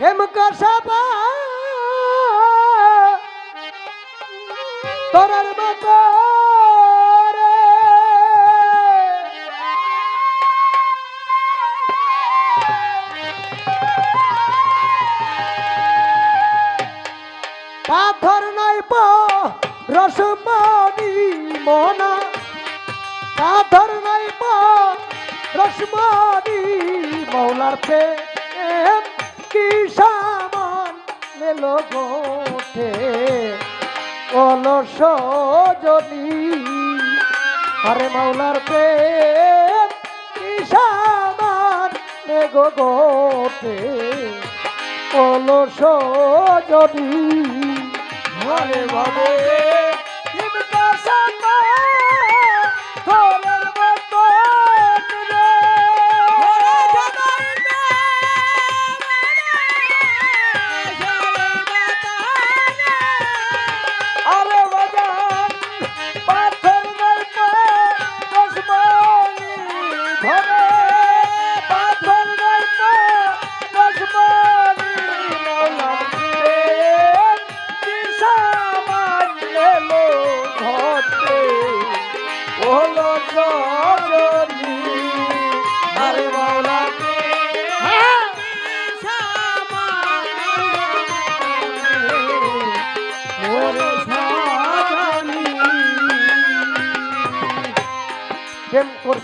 হেম কষাবা তোরার মতো পাথর নাই পা রসমণি মনা। পাথর নাই পা রসমণি মৌলার প্রেম। কি সামান মেলো গোঠে অলস যদি। আরে মাওলার প্রেম কি সামান মেঘো গোটে অলস যদি। ঘরে ভাবে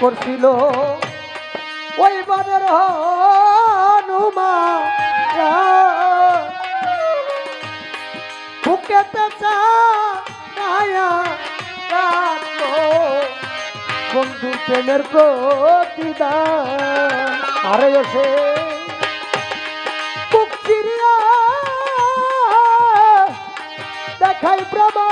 করছিল। ওই বানের হনুমা বুকেতে রাখো বন্ধু প্রেমের প্রতিদান। আরে এসে দেখাই প্রমাণ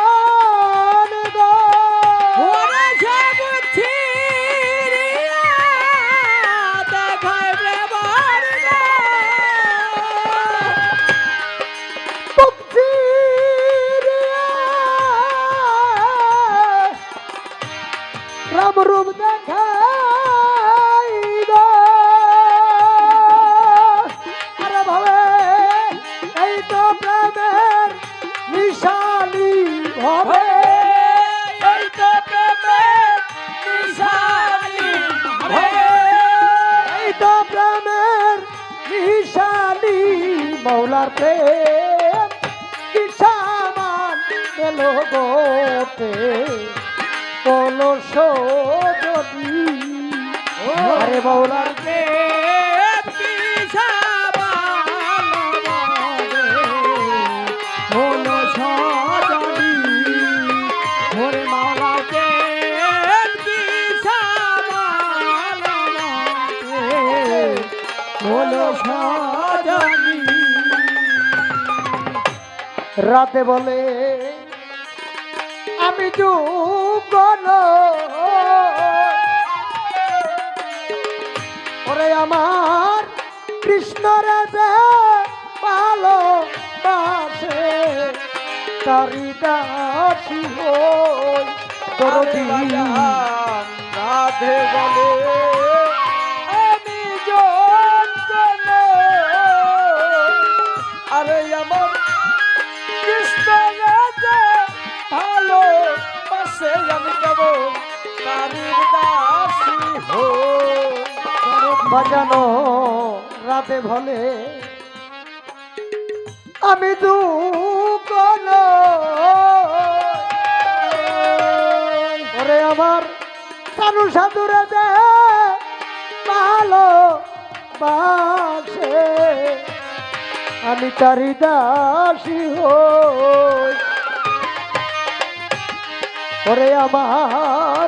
গোটে কলস যদি। আরে সাজানি। রাতে বলে আমি যুগল ওরে আমার কৃষ্ণ রাজা ভালো বাসে তারি দাসী হই। রাধে বলে। বাজানো রাতে ভলে আমি ওরে আমার সানু সাধু রাজা ভালো বাসে আমি তারি দাসী হই। ওরে আমার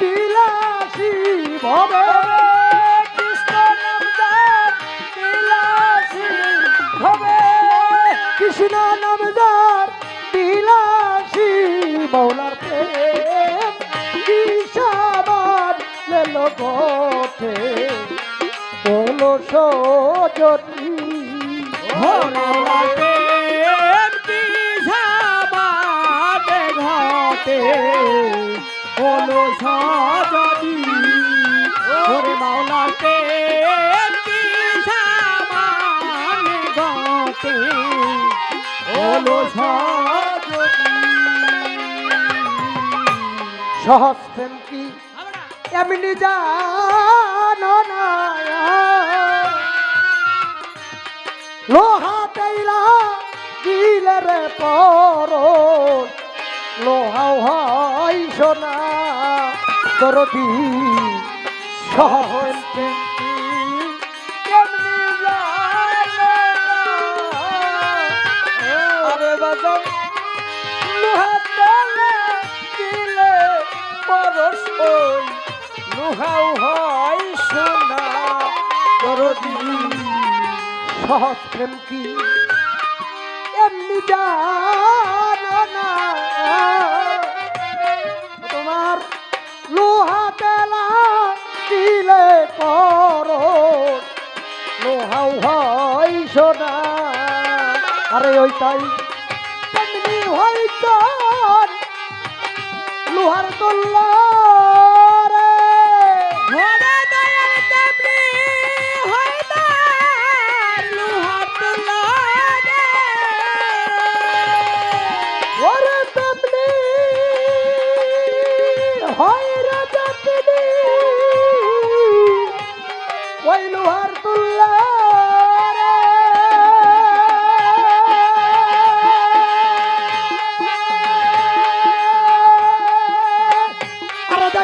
বিলাসী ভবে কৃষ্ণ নাম যার বিলাসী হবে কৃষ্ণ নাম যার বিলাসী মৌলার প্রেম কিসাবার লেলো গোঠে বলো সজনী। ঘরে পিছাবাদে হলো সজনী। ওরে মাওলাতে পিছাবাদে ঘটে হলো সজনী। সহজ কি? এমনি জানো না লোহা তেইলা দিলে রে পর লোহাও হয় সোনা দরদি সহজ আরে লোহা দিলে পরশ ওই হয় সোনা। দরদি, সহজ প্রেম কি এমনি জানো না। তোমার লোহা তেলা দিলে পর লোহাও হয় সোনা। আরে ওই তাই। তেমনি হয়তো লোহার তোল্লা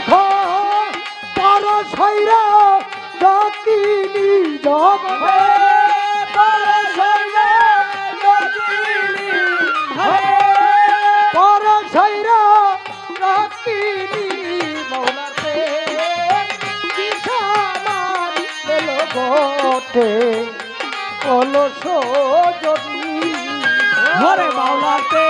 দেখো পরশ হইরা দকিনি জগতে পরশৈরা রাকিনি মৌলার প্রেম। কিসামান এলো গোটে কলস যদি ঘরে মাওলাতে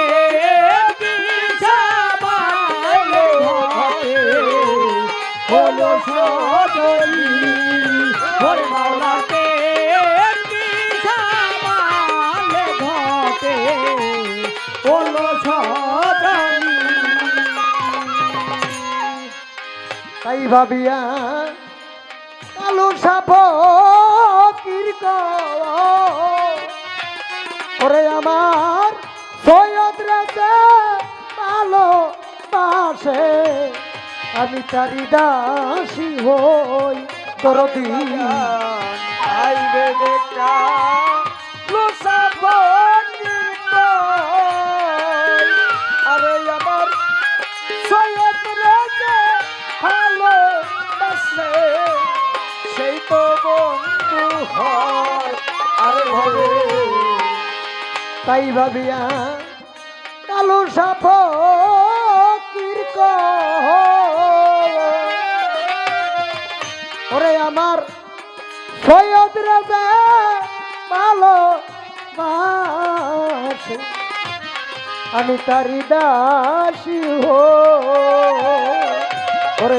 ভাবিয়া, কালো সাপ কিরক ওরে আমার সৈয়দ রাজা ভালো পাশে আমি তারি দাসী হই, তোর দিন। আইবে দেখা বন্ধু হয়, আরে তাই ভাবিয়া কালো সাপ ওরে আমার সৈয়দ রাজা ভালো আমি তারি দাসী হো ওরে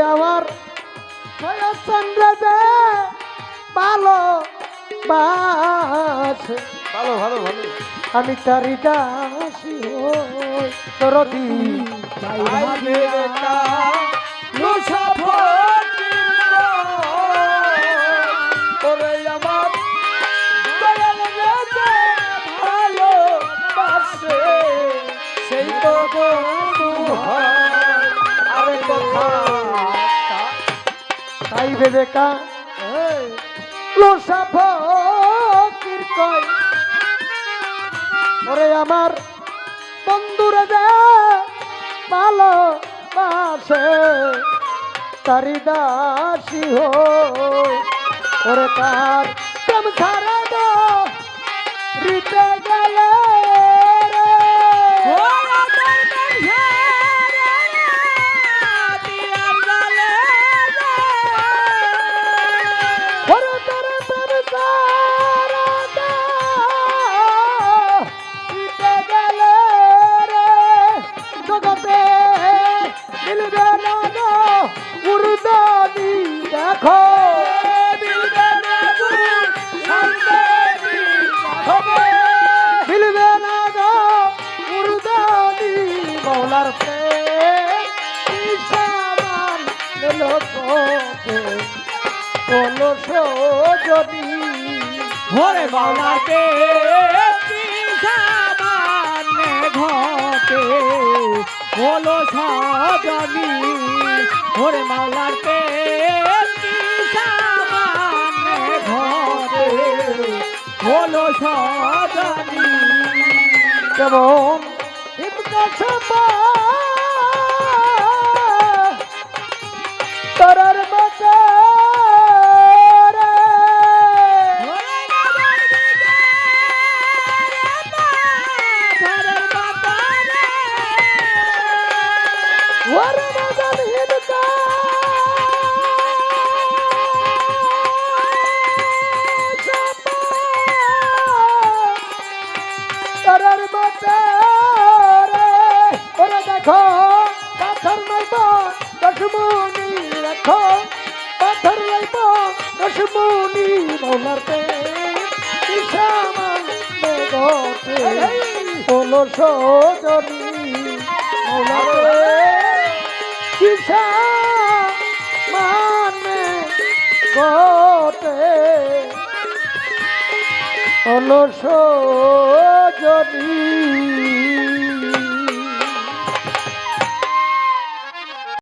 বাসে ভালো ভালো ভালো। আমি তারি দাসী হই কা সেই তো আরে কথা তাই লোসা ফকির ওরে আমার বন্ধুরে যে ভালো বাসে তারি দাসী হো ওরে তার প্রেম গেলে সজনী ঘরে বাউলাতে পিসামানে ঘটে, বলো সজনী। ঘরে বাউলাতে পিসামানে ঘটে, বলো সজনী। কেমন? হিমকা ছাপা ওর মতন হিমকা ছাপা তরার মতো রে ওরে দেখো পাথর নাইব দশমুনি রাখো পাথর নাইব দশমুনি পে ইসামান বেগতে হলো সজনী মৌলার পে মানে গোটে অলস সজনী